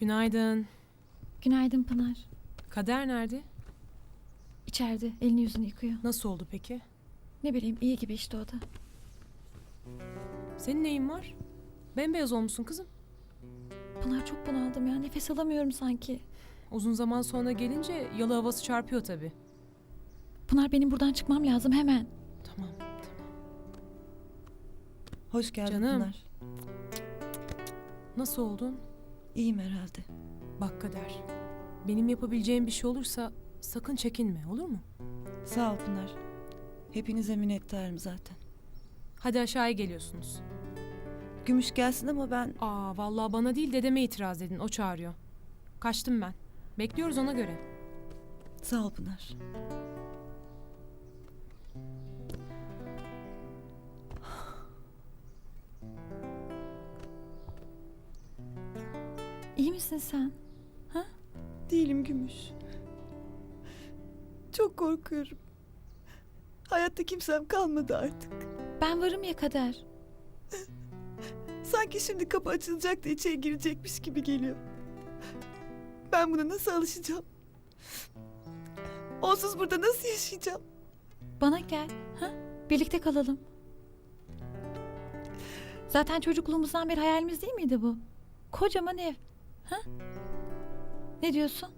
Günaydın. Günaydın Pınar. Kader nerede? İçeride elini yüzünü yıkıyor. Nasıl oldu peki? Ne bileyim iyi gibi işte o da. Senin neyin var? Bembeyaz olmuşsun kızım. Pınar çok bunaldım ya nefes alamıyorum sanki. Uzun zaman sonra gelince yalı havası çarpıyor tabii. Pınar benim buradan çıkmam lazım hemen. Tamam, tamam. Hoş geldin Canım. Pınar. Nasıl oldun? İyiyim herhalde. Bak Kader. Benim yapabileceğim bir şey olursa sakın çekinme olur mu? Sağ ol Pınar. Hepinize minnettarım zaten. Hadi aşağıya geliyorsunuz. Gümüş gelsin ama ben... Aa vallahi bana değil dedeme itiraz edin. O çağırıyor. Kaçtım ben. Bekliyoruz ona göre. Sağ ol Pınar. Misin sen? Değilim Gümüş. Çok korkuyorum. Hayatta kimsem kalmadı artık. Ben varım ya kader. Sanki şimdi kapı açılacak da içeri girecekmiş gibi geliyor. Ben buna nasıl alışacağım? Onsuz burada nasıl yaşayacağım? Bana gel. Ha? Birlikte kalalım. Zaten çocukluğumuzdan beri hayalimiz değil miydi bu? Kocaman ev. Ha? Ne diyorsun?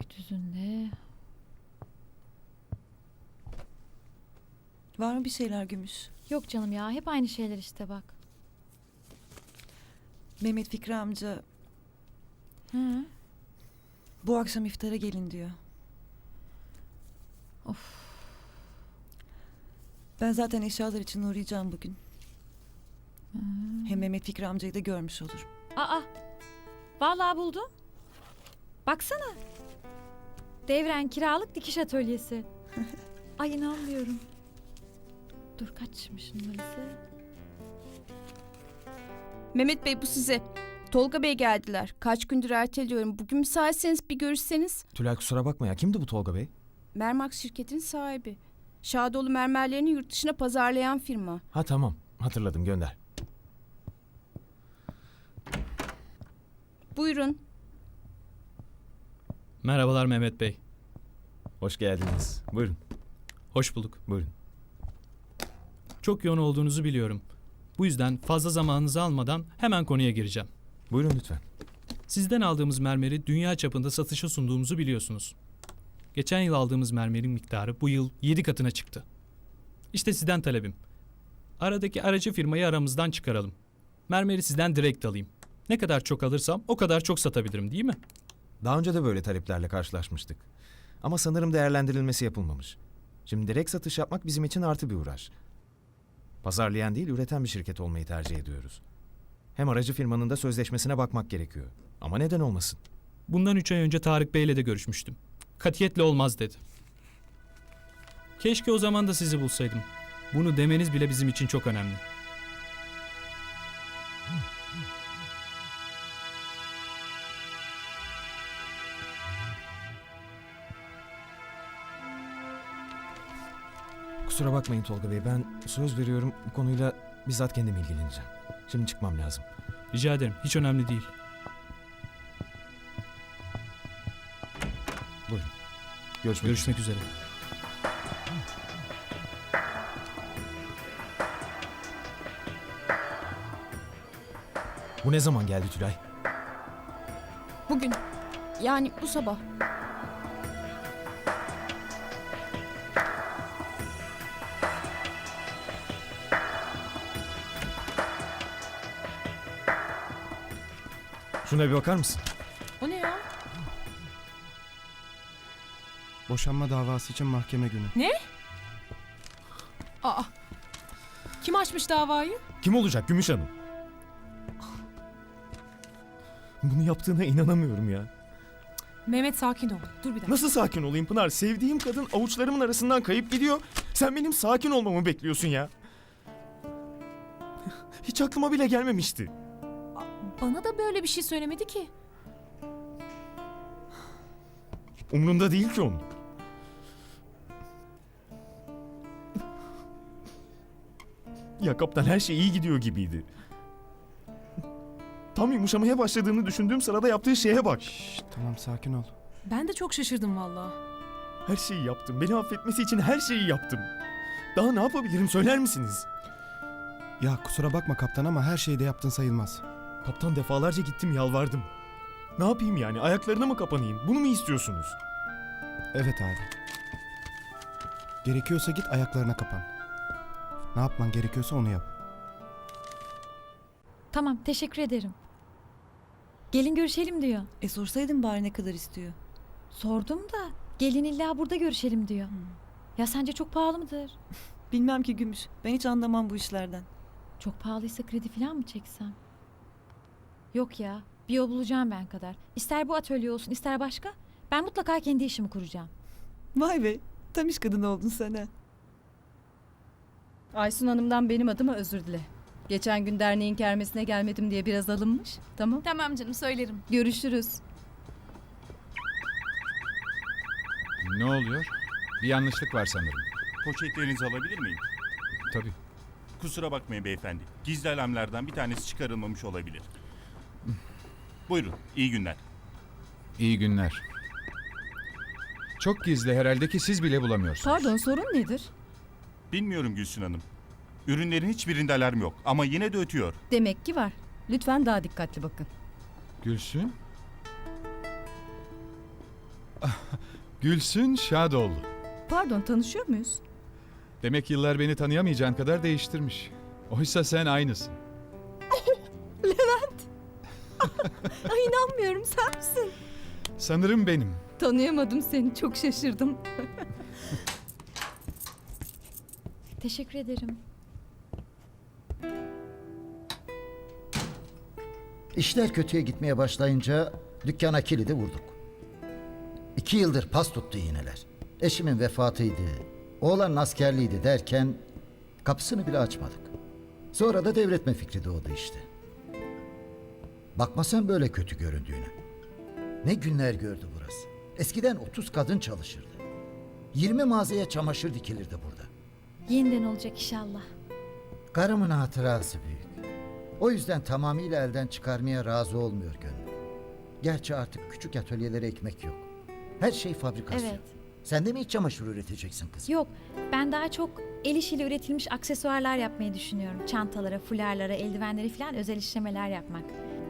Beylikdüzü'nde. Var mı bir şeyler Gümüş? Yok canım ya hep aynı şeyler işte bak. Mehmet Fikri amca Hı. bu akşam iftara gelin diyor. Of. Ben zaten eşyalar için uğrayacağım bugün. Hem Mehmet Fikri amcayı da görmüş olurum. Aa. Vallahi buldum. Baksana. Devren kiralık dikiş atölyesi. Ay inanmıyorum. Dur kaçmış numarası? Mehmet Bey bu size. Tolga Bey geldiler. Kaç gündür erteliyorum. Bugün müsaitseniz bir görüşseniz. Tülay kusura bakma ya. Kimdi bu Tolga Bey? Mermak şirketin sahibi. Şadoğlu mermerlerini yurt dışına pazarlayan firma. Ha tamam. Hatırladım gönder. Buyurun. Merhabalar Mehmet Bey. Hoş geldiniz. Buyurun. Hoş bulduk. Buyurun. Çok yoğun olduğunuzu biliyorum. Bu yüzden fazla zamanınızı almadan hemen konuya gireceğim. Buyurun lütfen. Sizden aldığımız mermeri dünya çapında satışa sunduğumuzu biliyorsunuz. Geçen yıl aldığımız mermerin miktarı bu yıl 7 katına çıktı. İşte sizden talebim. Aradaki aracı firmayı aramızdan çıkaralım. Mermeri sizden direkt alayım. Ne kadar çok alırsam o kadar çok satabilirim değil mi? Daha önce de böyle taleplerle karşılaşmıştık. Ama sanırım değerlendirilmesi yapılmamış. Şimdi direkt satış yapmak bizim için artı bir uğraş. Pazarlayan değil, üreten bir şirket olmayı tercih ediyoruz. Hem aracı firmanın da sözleşmesine bakmak gerekiyor. Ama neden olmasın? Bundan üç ay önce Tarık Bey'le de görüşmüştüm. Katiyetle olmaz dedi. Keşke o zaman da sizi bulsaydım. Bunu demeniz bile bizim için çok önemli. Kusura bakmayın Tolga Bey. Ben söz veriyorum bu konuyla bizzat kendim ilgileneceğim. Şimdi çıkmam lazım. Rica ederim. Hiç önemli değil. Buyurun. Görüşmek, üzere. Görüşmek üzere. Bu ne zaman geldi Tülay? Bugün. Yani bu sabah. Şuna bir bakar mısın? O ne ya? Boşanma davası için mahkeme günü. Aa. Kim açmış davayı? Kim olacak Gümüş Hanım? Bunu yaptığına inanamıyorum ya. Mehmet sakin ol. Dur bir dakika. Nasıl sakin olayım Pınar? Sevdiğim kadın avuçlarımın arasından kayıp gidiyor. Sen benim sakin olmamı bekliyorsun ya. Hiç aklıma bile gelmemişti. Bana da böyle bir şey söylemedi ki. Umrunda değil ki onun. Ya kaptan her şey iyi gidiyor gibiydi. Tam yumuşamaya başladığını düşündüğüm sırada yaptığı şeye bak. Şşt, tamam sakin ol. Ben de çok şaşırdım vallahi. Her şeyi yaptım. Beni affetmesi için her şeyi yaptım. Daha ne yapabilirim söyler misiniz? Ya kusura bakma kaptan ama her şeyi de yaptın sayılmaz. Kaptan defalarca gittim yalvardım. Ne yapayım yani ayaklarına mı kapanayım? Bunu mu istiyorsunuz? Evet abi. Gerekiyorsa git ayaklarına kapan. Ne yapman gerekiyorsa onu yap. Tamam teşekkür ederim. Gelin görüşelim diyor. E sorsaydın bari ne kadar istiyor. Sordum da gelin illa burada görüşelim diyor. Ya sence çok pahalı mıdır? Bilmem ki Gümüş. Ben hiç anlamam bu işlerden. Çok pahalıysa kredi falan mı çeksem? Yok ya. Bir yol bulacağım ben kadar. İster bu atölye olsun ister başka. Ben mutlaka kendi işimi kuracağım. Vay be. Tam iş kadını oldun sen ha. Aysun Hanım'dan benim adıma özür dile. Geçen gün derneğin kermesine gelmedim diye biraz alınmış. Tamam. Tamam canım söylerim. Görüşürüz. Ne oluyor? Bir yanlışlık var sanırım. Poşetlerinizi alabilir miyim? Tabii. Kusura bakmayın beyefendi. Gizli alarmlardan bir tanesi çıkarılmamış olabilir. Buyurun, iyi günler. İyi günler. Çok gizli herhalde ki siz bile bulamıyorsunuz. Pardon sorun nedir? Bilmiyorum Gülsün Hanım. Ürünlerin hiçbirinde alarm yok ama yine de ötüyor. Demek ki var. Lütfen daha dikkatli bakın. Gülsün? Gülsün Şadoğlu. Pardon tanışıyor muyuz? Demek yıllar beni tanıyamayacağın kadar değiştirmiş. Oysa sen aynısın. İnanmıyorum sen misin? Sanırım benim. Tanıyamadım seni çok şaşırdım. Teşekkür ederim. İşler kötüye gitmeye başlayınca dükkana kilidi vurduk. İki yıldır pas tuttu iğneler. Eşimin vefatıydı, oğlanın askerliğiydi derken kapısını bile açmadık. Sonra da devretme fikri doğdu işte. Bakma sen böyle kötü göründüğüne. Ne günler gördü burası. Eskiden 30 kadın çalışırdı. 20 mağazaya çamaşır dikilirdi burada. Yeniden olacak inşallah. Karımın hatırası büyük. O yüzden tamamıyla elden çıkarmaya razı olmuyor gönlüm. Gerçi artık küçük atölyelere ekmek yok. Her şey fabrikasyon. Evet. Sen de mi iç çamaşır üreteceksin kızım? Yok ben daha çok el işiyle üretilmiş aksesuarlar yapmayı düşünüyorum. Çantalara, fularlara, eldivenlere falan özel işlemeler yapmak.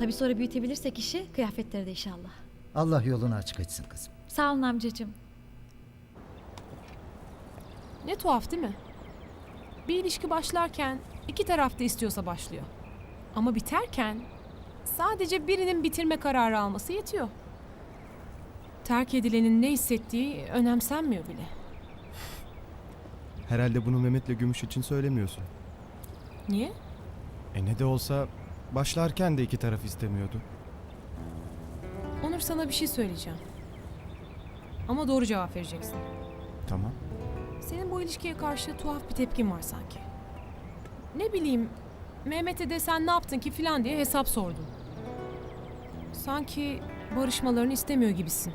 Tabii sonra büyütebilirsek işi kıyafetleri de inşallah. Allah yolunu açık etsin kızım. Sağ olun amcacığım. Ne tuhaf değil mi? Bir ilişki başlarken iki taraf da istiyorsa başlıyor. Ama biterken sadece birinin bitirme kararı alması yetiyor. Terk edilenin ne hissettiği önemsenmiyor bile. Herhalde bunu Mehmet'le Gümüş için söylemiyorsun. Niye? E ne de olsa başlarken de iki taraf istemiyordu. Onur sana bir şey söyleyeceğim. Ama doğru cevap vereceksin. Tamam. Senin bu ilişkiye karşı tuhaf bir tepkin var sanki. Ne bileyim, Mehmet'e de sen ne yaptın ki filan diye hesap sordun. Sanki barışmalarını istemiyor gibisin.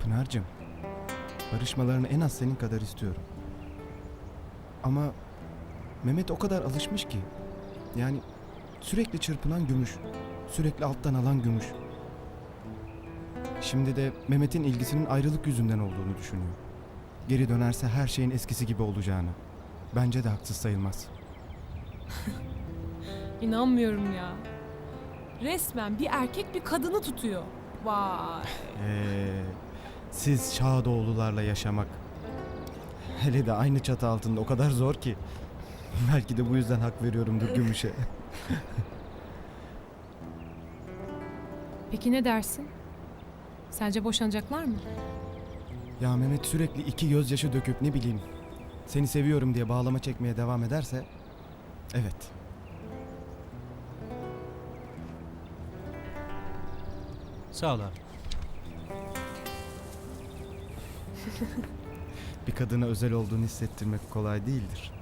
Pınar'cığım. Barışmalarını en az senin kadar istiyorum. Ama Mehmet o kadar alışmış ki. Yani sürekli çırpınan gümüş. Sürekli alttan alan gümüş. Şimdi de Mehmet'in ilgisinin ayrılık yüzünden olduğunu düşünüyor. Geri dönerse her şeyin eskisi gibi olacağını. Bence de haksız sayılmaz. İnanmıyorum ya. Resmen bir erkek bir kadını tutuyor. Vay. Ee, siz Şadoğlularla yaşamak hele de aynı çatı altında o kadar zor ki. Belki de bu yüzden hak veriyorumdur Gümüş'e. Peki ne dersin? Sence boşanacaklar mı? Ya Mehmet sürekli iki gözyaşı döküp ne bileyim seni seviyorum diye bağlama çekmeye devam ederse evet. Sağ ol abi. Bir kadına özel olduğunu hissettirmek kolay değildir.